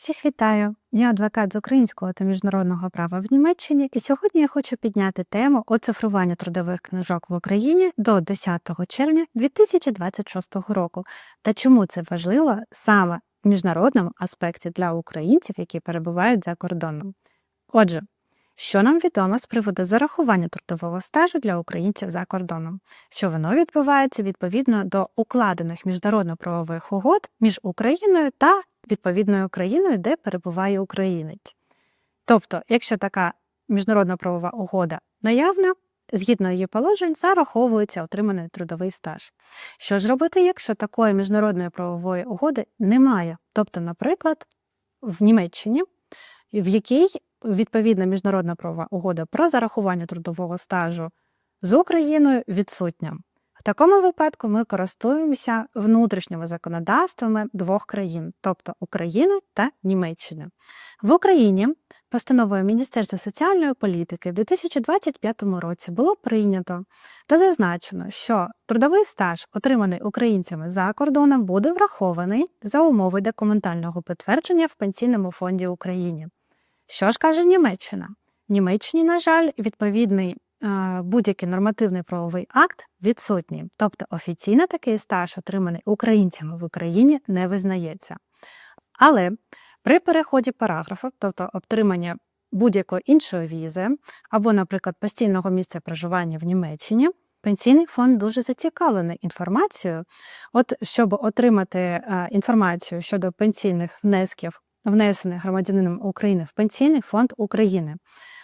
Всіх вітаю! Я адвокат з українського та міжнародного права в Німеччині, і сьогодні я хочу підняти тему оцифрування трудових книжок в Україні до 10 червня 2026 року та чому це важливо саме в міжнародному аспекті для українців, які перебувають за кордоном. Отже, що нам відомо з приводу зарахування трудового стажу для українців за кордоном? Що воно відбувається відповідно до укладених міжнародно-правових угод між Україною та відповідною країною, де перебуває українець. Тобто, якщо така міжнародна правова угода наявна, згідно її положень, зараховується отриманий трудовий стаж. Що ж робити, якщо такої міжнародної правової угоди немає? Тобто, наприклад, в Німеччині, в якій відповідна міжнародна правова угода про зарахування трудового стажу з Україною відсутня. В такому випадку ми користуємося внутрішніми законодавствами двох країн, тобто України та Німеччини. В Україні постановою Міністерства соціальної політики в 2025 році було прийнято та зазначено, що трудовий стаж, отриманий українцями за кордоном, буде врахований за умови документального підтвердження в Пенсійному фонді України. Що ж каже Німеччина? Німеччині, на жаль, відповідний будь-який нормативний правовий акт відсутній. Тобто офіційно такий стаж, отриманий українцями в Україні, не визнається. Але при переході параграфу, тобто отримання будь-якої іншої візи, або, наприклад, постійного місця проживання в Німеччині, пенсійний фонд дуже зацікавлений інформацією, от щоб отримати е, інформацію щодо пенсійних внесків внесених громадянином України в Пенсійний фонд України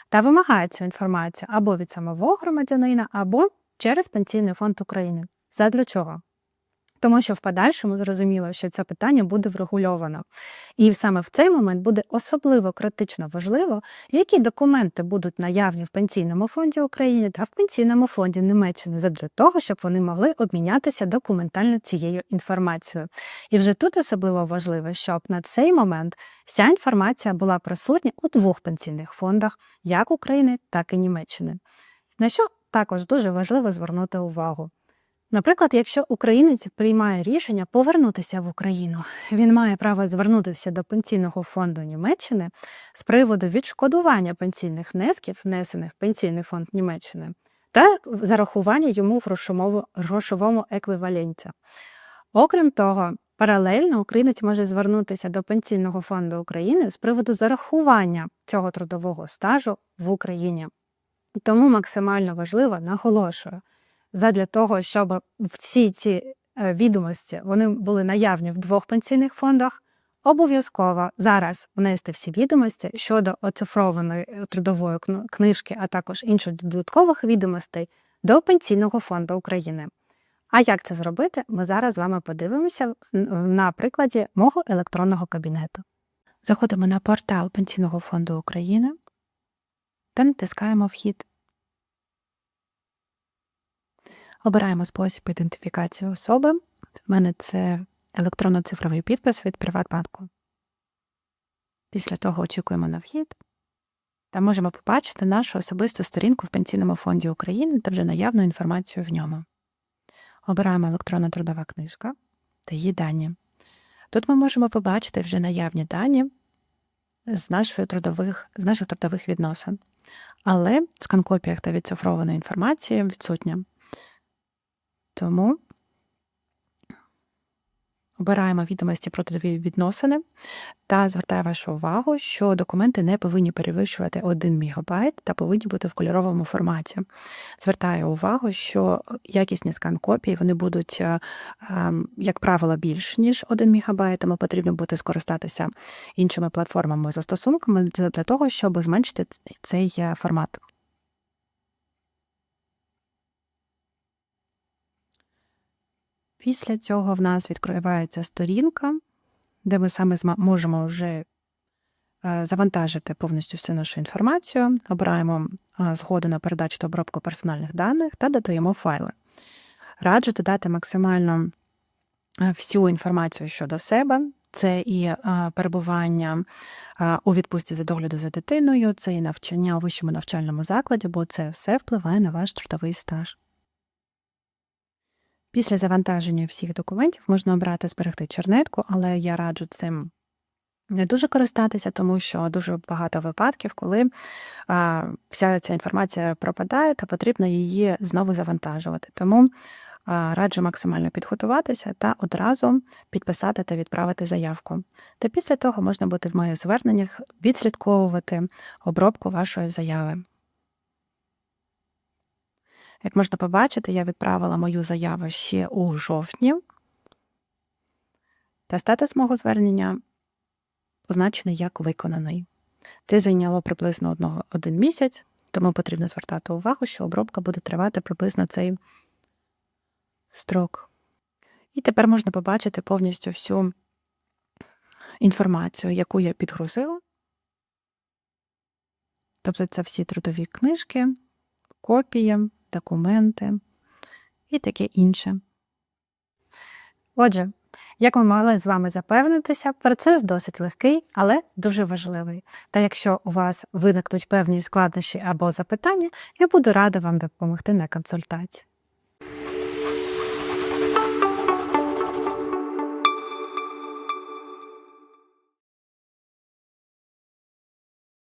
та вимагає цю інформацію або від самого громадянина, або через Пенсійний фонд України. Задля чого? Тому що в подальшому зрозуміло, що це питання буде врегульовано. І саме в цей момент буде особливо критично важливо, які документи будуть наявні в Пенсійному фонді України та в Пенсійному фонді Німеччини задля того, щоб вони могли обмінятися документально цією інформацією. І вже тут особливо важливо, щоб на цей момент вся інформація була присутня у двох пенсійних фондах, як України, так і Німеччини. На що також дуже важливо звернути увагу. Наприклад, якщо українець приймає рішення повернутися в Україну, він має право звернутися до пенсійного фонду Німеччини з приводу відшкодування пенсійних внесків, внесених в пенсійний фонд Німеччини, та зарахування йому в грошовому, еквіваленті. Окрім того, паралельно українець може звернутися до пенсійного фонду України з приводу зарахування цього трудового стажу в Україні. Тому максимально важливо наголошую задля того, щоб всі ці е, відомості вони були наявні в двох пенсійних фондах. Обов'язково зараз внести всі відомості щодо оцифрованої е, трудової книжки, а також інших додаткових відомостей до Пенсійного фонду України. А як це зробити, ми зараз з вами подивимося на прикладі мого електронного кабінету. Заходимо на портал Пенсійного фонду України та натискаємо Вхід. Обираємо спосіб ідентифікації особи. У мене це електронно-цифровий підпис від Приватбанку. Після того очікуємо на вхід та можемо побачити нашу особисту сторінку в Пенсійному фонді України та вже наявну інформацію в ньому. Обираємо електронна трудова книжка та її дані. Тут ми можемо побачити вже наявні дані з, трудових, з наших трудових відносин. Але в сканкопіях та відцифрованої інформації відсутня. Тому обираємо відомості про трудові відносини та звертаю вашу увагу, що документи не повинні перевищувати 1 МБ та повинні бути в кольоровому форматі. Звертаю увагу, що якісні скан-копії вони будуть, е, ем, як правило, більш ніж 1 МБ, тому потрібно буде скористатися іншими платформами застосунками для того, щоб зменшити цей е, формат. Після цього в нас відкривається сторінка, де ми саме можемо вже е, завантажити повністю всю нашу інформацію, обираємо згоду на передачу та обробку персональних даних та додаємо файли. Раджу додати максимально е, всю інформацію щодо себе. Це і е, перебування у відпустці за догляду за дитиною, це і навчання у вищому навчальному закладі, бо це все впливає на ваш трудовий стаж. Після завантаження всіх документів можна обрати зберегти чернетку, але я раджу цим не дуже користатися, тому що дуже багато випадків, коли а, вся ця інформація пропадає та потрібно її знову завантажувати. Тому а, раджу максимально підготуватися та одразу підписати та відправити заявку. Та після того можна буде в моїх зверненнях відслідковувати обробку вашої заяви. Як можна побачити, я відправила мою заяву ще у жовтні, та статус мого звернення позначений як виконаний. Це зайняло приблизно одного, один місяць, тому потрібно звертати увагу, що обробка буде тривати приблизно цей строк. І тепер можна побачити повністю всю інформацію, яку я підгрузила. Тобто це всі трудові книжки, копії, документи і таке інше. Отже, як ми могли з вами запевнитися, процес досить легкий, але дуже важливий. Та якщо у вас виникнуть певні складнощі або запитання, я буду рада вам допомогти на консультації.